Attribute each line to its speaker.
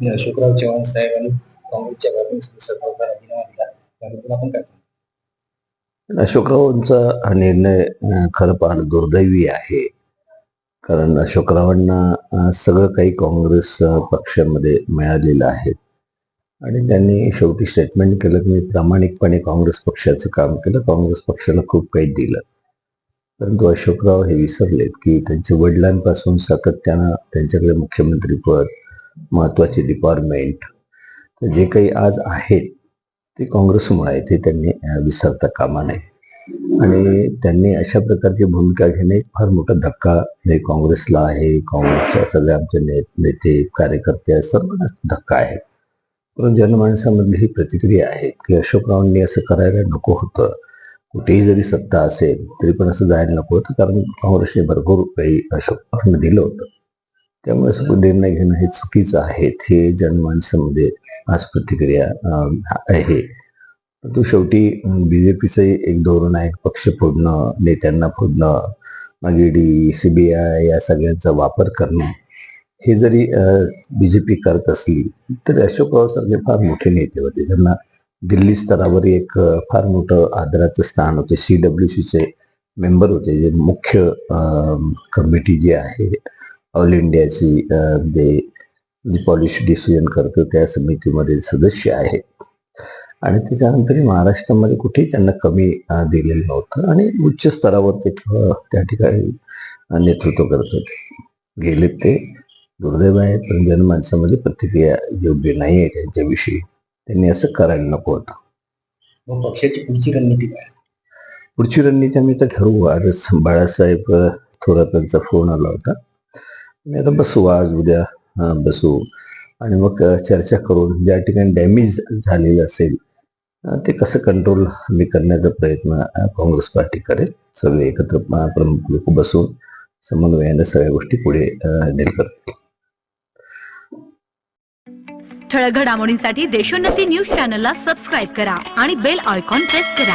Speaker 1: अशोकराव चव्हाण साहेबांनी काँग्रेसच्या राजीनामा दिला. त्याबद्दल आपण काय
Speaker 2: अशोकरावांचा हा निर्णय खरं पाहणं दुर्दैवी आहे. कारण अशोकरावांना सगळं काही काँग्रेस पक्षामध्ये मिळालेलं आहे. आणि त्यांनी शेवटी स्टेटमेंट केलं की मी प्रामाणिकपणे काँग्रेस पक्षाचं काम केलं. काँग्रेस पक्षाला खूप काही दिलं. परंतु अशोकराव हे विसरलेत की त्यांच्या वडिलांपासून सातत्यानं त्यांच्याकडे मुख्यमंत्रीपद महत्त्वाचे डिपार्टमेंट जे काही आज आहेत ते काँग्रेसमुळे आहे ते त्यांनी विसरता कामा नये. आणि त्यांनी अशा प्रकारची भूमिका घेणे एक फार मोठा धक्का हे काँग्रेसला आहे. काँग्रेसच्या सगळ्या आमचे ने नेते कार्यकर्ते सर्वांनाच धक्का आहे. पण जनमानसामधली ही प्रतिक्रिया आहे की अशोकरावांनी असं करायला नको होतं. कुठेही जरी सत्ता असेल तरी पण असं जायला नको होतं कारण काँग्रेसने भरपूर काही अशोकरावांना दिलं होतं. त्यामुळे असं निर्णय घेणं हे चुकीचं आहे. हे जनमानसामध्ये आज प्रतिक्रिया आहे. परंतु शेवटी बीजेपीचं एक धोरण आहे पक्ष फोडणं नेत्यांना फोडणं मग ईडी सीबीआय या सगळ्यांचा वापर करणं. हे जरी बीजेपी करत असली तरी अशोक रावसारखे फार मोठे नेते होते. त्यांना दिल्ली स्तरावर एक फार मोठं आदराचं स्थान होते. सी डब्ल्यू सीचे मेंबर होते. जे मुख्य कमिटी जी आहे ऑल इंडियाची जे जी पॉलिसी डिसिजन करतो त्या समितीमध्ये सदस्य आहेत. आणि त्याच्यानंतर महाराष्ट्रामध्ये कुठेही त्यांना कमी दिलेलं नव्हतं आणि उच्च स्तरावर ते त्या ठिकाणी नेतृत्व करत होते गेले ते. दुर्दैव आहे पण जनमानसामध्ये प्रतिक्रिया योग्य नाही आहे त्यांच्याविषयी. त्यांनी असं करायला नको होतं
Speaker 1: पक्षाची पुढची रणनीती काय?
Speaker 2: पुढची रणनीती आम्ही आता ठरवू. आजच बाळासाहेब थोरातांचा फोन आला होता. मी आता बसू आज उद्या. हां बसू. आणि मग चर्चा करून ज्या ठिकाणी डॅमेज झालेलं असेल ते कसं कंट्रोल मी करण्याचा प्रयत्न काँग्रेस पार्टी करेल सगळे एकत्र प्रमुख लोक बसून समन्वयाने सगळ्या गोष्टी पुढे डील करतील.
Speaker 3: ठळक घडामोडींसाठी देशोन्नती न्यूज चॅनलला सबस्क्राईब करा आणि बेल आयकॉन प्रेस करा.